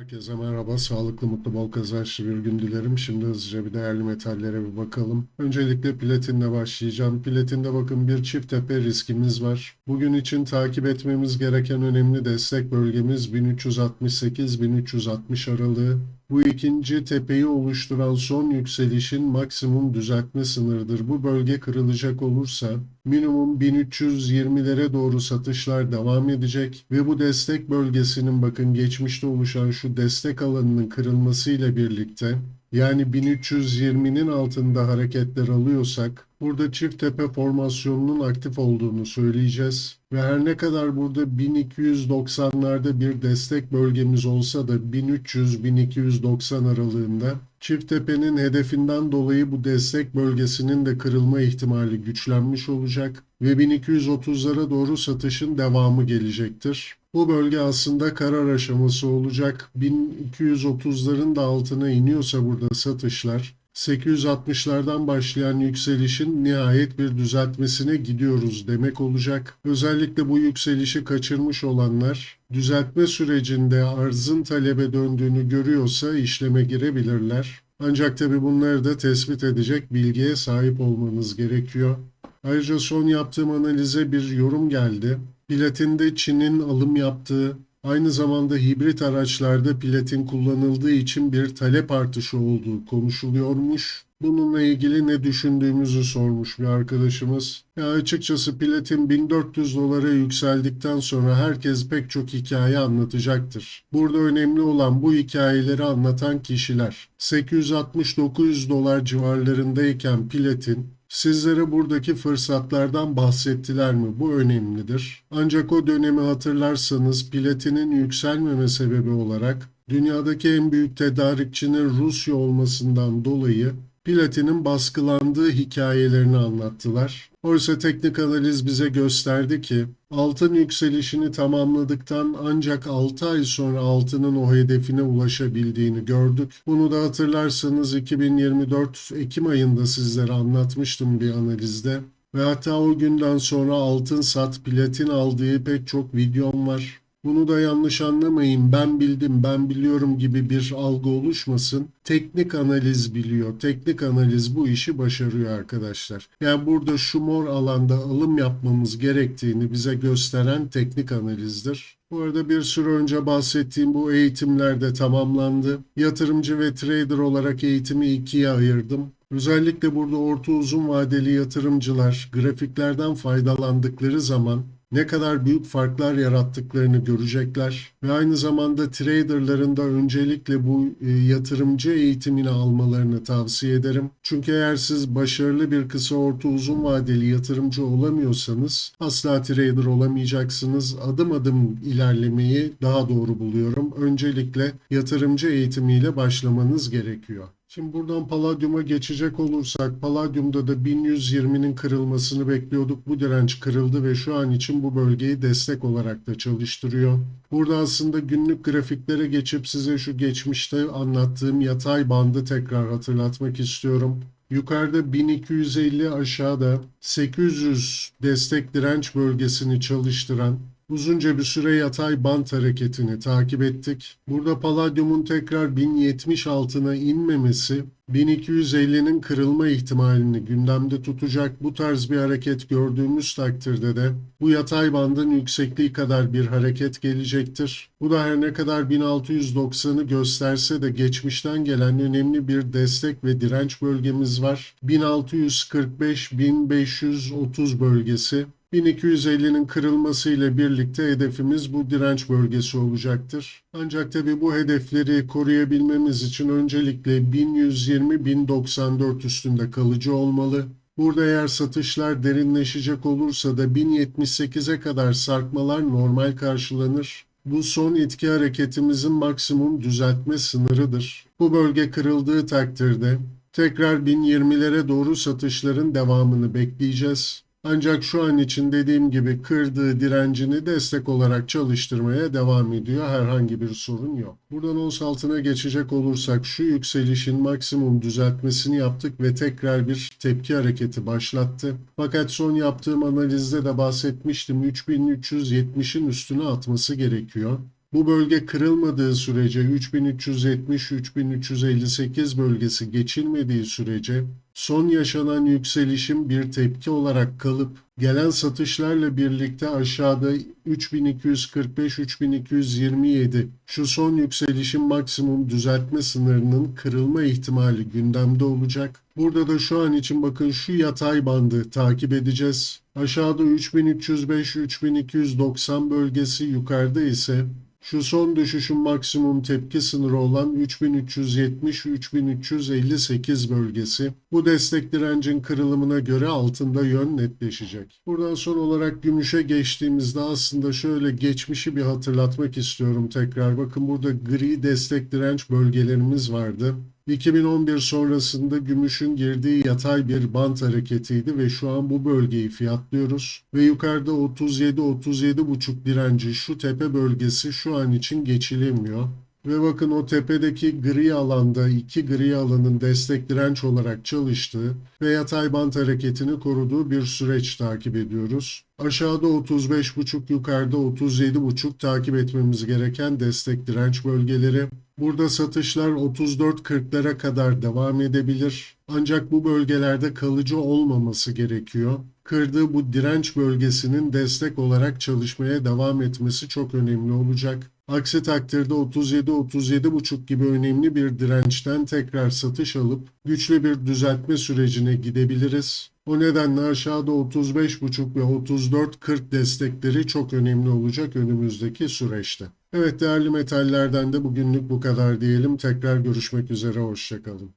Herkese merhaba. Sağlıklı, mutlu, bol kazançlı bir gün dilerim. Şimdi hızlıca bir değerli metallere bir bakalım. Öncelikle platinle başlayacağım. Platinde bakın bir çift tepe riskimiz var. Bugün için takip etmemiz gereken önemli destek bölgemiz 1368-1360 aralığı. Bu ikinci tepeyi oluşturan son yükselişin maksimum düzeltme sınırıdır. Bu bölge kırılacak olursa minimum 1320'lere doğru satışlar devam edecek ve bu destek bölgesinin bakın geçmişte oluşan şu destek alanının kırılmasıyla birlikte yani 1320'nin altında hareketler alıyorsak burada çift tepe formasyonunun aktif olduğunu söyleyeceğiz. Ve her ne kadar burada 1290'larda bir destek bölgemiz olsa da 1300-1290 aralığında çift tepenin hedefinden dolayı bu destek bölgesinin de kırılma ihtimali güçlenmiş olacak ve 1230'lara doğru satışın devamı gelecektir. Bu bölge aslında karar aşaması olacak. 1230'ların da altına iniyorsa burada satışlar 860'lardan başlayan yükselişin nihayet bir düzeltmesine gidiyoruz demek olacak. Özellikle bu yükselişi kaçırmış olanlar düzeltme sürecinde arzın talebe döndüğünü görüyorsa işleme girebilirler. Ancak tabi bunları da tespit edecek bilgiye sahip olmanız gerekiyor. Ayrıca son yaptığım analize bir yorum geldi. Platinde Çin'in alım yaptığı Aynı zamanda hibrit araçlarda platin kullanıldığı için bir talep artışı olduğu konuşuluyormuş. Bununla ilgili ne düşündüğümüzü sormuş bir arkadaşımız. Ya açıkçası platin 1400 dolara yükseldikten sonra herkes pek çok hikaye anlatacaktır. Burada önemli olan bu hikayeleri anlatan kişiler. 860-900 dolar civarlarındayken platin Sizlere buradaki fırsatlardan bahsettiler mi? Bu önemlidir. Ancak o dönemi hatırlarsanız platinin yükselmeme sebebi olarak dünyadaki en büyük tedarikçinin Rusya olmasından dolayı platinin baskılandığı hikayelerini anlattılar. Oysa teknik analiz bize gösterdi ki altın yükselişini tamamladıktan ancak 6 ay sonra altının o hedefine ulaşabildiğini gördük. Bunu da hatırlarsanız 2024 Ekim ayında sizlere anlatmıştım bir analizde. Ve hatta o günden sonra altın sat platin aldığı pek çok videom var. Bunu da yanlış anlamayın. Ben bildim, ben biliyorum gibi bir algı oluşmasın. Teknik analiz biliyor. Teknik analiz bu işi başarıyor arkadaşlar. Yani burada şu mor alanda alım yapmamız gerektiğini bize gösteren teknik analizdir. Bu arada bir süre önce bahsettiğim bu eğitimler de tamamlandı. Yatırımcı ve trader olarak eğitimi ikiye ayırdım. Özellikle burada orta uzun vadeli yatırımcılar grafiklerden faydalandıkları zaman ne kadar büyük farklar yarattıklarını görecekler ve aynı zamanda traderların da öncelikle bu e, yatırımcı eğitimini almalarını tavsiye ederim. Çünkü eğer siz başarılı bir kısa orta uzun vadeli yatırımcı olamıyorsanız asla trader olamayacaksınız. Adım adım ilerlemeyi daha doğru buluyorum. Öncelikle yatırımcı eğitimiyle başlamanız gerekiyor. Şimdi buradan Palladium'a geçecek olursak Palladium'da da 1120'nin kırılmasını bekliyorduk. Bu direnç kırıldı ve şu an için bu bölgeyi destek olarak da çalıştırıyor. Burada aslında günlük grafiklere geçip size şu geçmişte anlattığım yatay bandı tekrar hatırlatmak istiyorum. Yukarıda 1250 aşağıda 800 destek direnç bölgesini çalıştıran Uzunca bir süre yatay bant hareketini takip ettik. Burada Palladium'un tekrar 1070 altına inmemesi 1250'nin kırılma ihtimalini gündemde tutacak bu tarz bir hareket gördüğümüz takdirde de bu yatay bandın yüksekliği kadar bir hareket gelecektir. Bu da her ne kadar 1690'ı gösterse de geçmişten gelen önemli bir destek ve direnç bölgemiz var. 1645-1530 bölgesi 1250'nin kırılması ile birlikte hedefimiz bu direnç bölgesi olacaktır. Ancak tabi bu hedefleri koruyabilmemiz için öncelikle 1120-1094 üstünde kalıcı olmalı. Burada eğer satışlar derinleşecek olursa da 1078'e kadar sarkmalar normal karşılanır. Bu son etki hareketimizin maksimum düzeltme sınırıdır. Bu bölge kırıldığı takdirde tekrar 1020'lere doğru satışların devamını bekleyeceğiz. Ancak şu an için dediğim gibi kırdığı direncini destek olarak çalıştırmaya devam ediyor. Herhangi bir sorun yok. Buradan ons altına geçecek olursak şu yükselişin maksimum düzeltmesini yaptık ve tekrar bir tepki hareketi başlattı. Fakat son yaptığım analizde de bahsetmiştim 3370'in üstüne atması gerekiyor. Bu bölge kırılmadığı sürece 3370-3358 bölgesi geçilmediği sürece son yaşanan yükselişin bir tepki olarak kalıp gelen satışlarla birlikte aşağıda 3245-3227 şu son yükselişin maksimum düzeltme sınırının kırılma ihtimali gündemde olacak. Burada da şu an için bakın şu yatay bandı takip edeceğiz. Aşağıda 3305-3290 bölgesi yukarıda ise şu son düşüşün maksimum tepki sınırı olan 3370-3358 bölgesi bu destek direncin kırılımına göre altında yön netleşecek. Buradan son olarak gümüşe geçtiğimizde aslında şöyle geçmişi bir hatırlatmak istiyorum tekrar. Bakın burada gri destek direnç bölgelerimiz vardı. 2011 sonrasında gümüşün girdiği yatay bir bant hareketiydi ve şu an bu bölgeyi fiyatlıyoruz. Ve yukarıda 37-37,5 direnci şu tepe bölgesi şu an için geçilemiyor. Ve bakın o tepedeki gri alanda iki gri alanın destek direnç olarak çalıştığı ve yatay bant hareketini koruduğu bir süreç takip ediyoruz. Aşağıda 35.5 yukarıda 37.5 takip etmemiz gereken destek direnç bölgeleri. Burada satışlar 34.40'lara kadar devam edebilir. Ancak bu bölgelerde kalıcı olmaması gerekiyor. Kırdığı bu direnç bölgesinin destek olarak çalışmaya devam etmesi çok önemli olacak. Aksi takdirde 37-37,5 gibi önemli bir dirençten tekrar satış alıp güçlü bir düzeltme sürecine gidebiliriz. O nedenle aşağıda 35,5 ve 34,40 destekleri çok önemli olacak önümüzdeki süreçte. Evet değerli metallerden de bugünlük bu kadar diyelim. Tekrar görüşmek üzere, hoşçakalın.